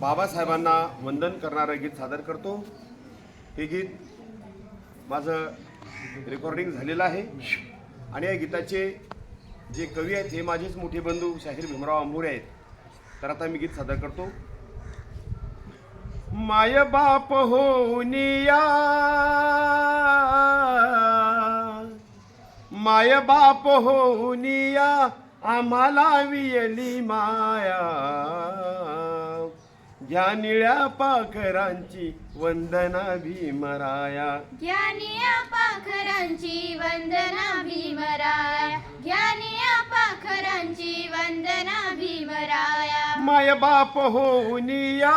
बाबासाहेबांना वंदन करणारं गीत सादर करतो. हे गीत माझं रेकॉर्डिंग झालेलं आहे. आणि या गीताचे जे कवी आहेत हे माझेच मोठे बंधू शाहीर भीमराव आंबोरे आहेत. तर आता मी गीत सादर करतो. माय बाप होनिया माय बाप होनिया आम्हाला वियली माया. घ्या निळ्या पाखरांची वंदना भीमराया. ज्ञानिया पाखरांची वंदना भीमराया. ज्ञानिया पाखरांची वंदना भीमराया. माय बाप होनिया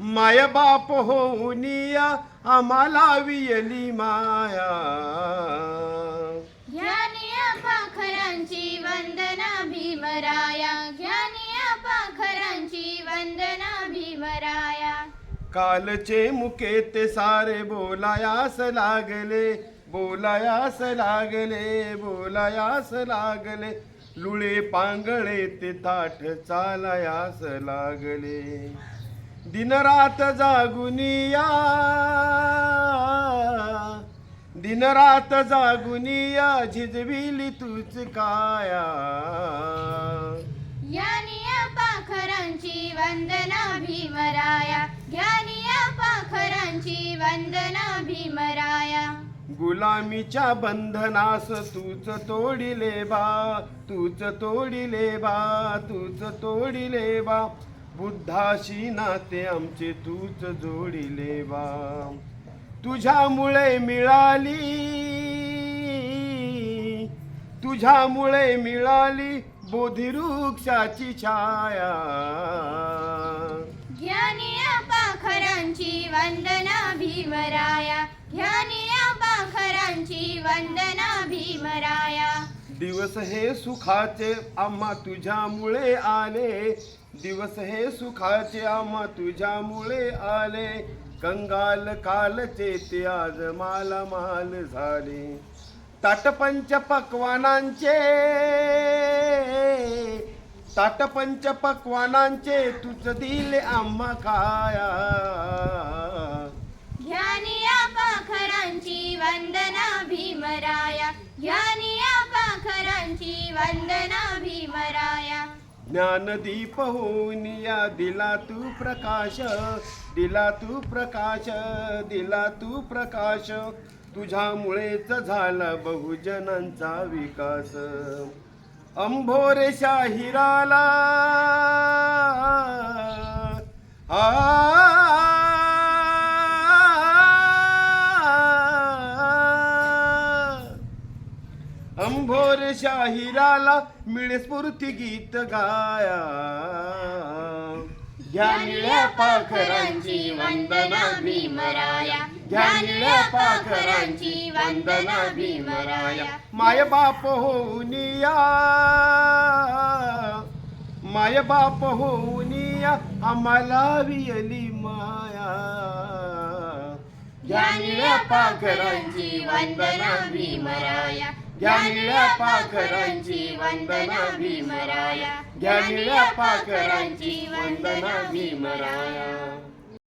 माय बाप होनिया आम्हाला वियली माया. कालचे मुके ते सारे बोलायास लागले बोलायास लागले बोलायास लागले. लुळे पांगळे ते ताठ चालायास लागले. दिनरात जागुनिया दिनरात जागुनिया झिजविली तूच काया. ज्ञानिया पाखरांची वंदना भीमराया वंदना भीमराया गुलामीच्या बंधनास तूच तोडिले बा तूच तोडिले बा तूच तोडिले बा. बुद्धाशी नाते आमचे तूच जोडिले बा. तुझ्यामुळे मिळाली तुझ्यामुळे मिळाली बोधिवृक्षाची छाया. भीमराया ज्ञानिया पाखरांची वंदना भीमराया. दिवस हे सुखाचे आम्हा तुझ्यामुळे आले. दिवस हे सुखाचे आम्हा तुझ्यामुळे आले. कंगाल कालचे ते आज मालामाल झाले. ताटपंच पक्वानांचे ताटपंच पक्वानांचे तुझ दिले आम्हा खाया. या पाखरांची वंदना भीमराया. ज्ञानदीप होऊन या दिला तू प्रकाश दिला तू प्रकाश दिला तू प्रकाश. तुझ्यामुळेच झाला बहुजनांचा विकास. अंभोरे शाहिराला आ भोर शाहिराला मिळे स्फूर्ती गीत गाया. ज्ञानिळ्या पाखरांची वंदना भीमराया. ज्ञानिळ्या पाखरांची वंदना भीमराया. माय बाप होऊनिया माय बाप होऊनिया आम्हाला वियली माया. ज्ञानिळ्या पाखरांची वंदना भीमराया. ज्ञानिळ्या पाखरांची वंदना भीमराया. ज्ञानिळ्या पाखरांची वंदना भीमराया.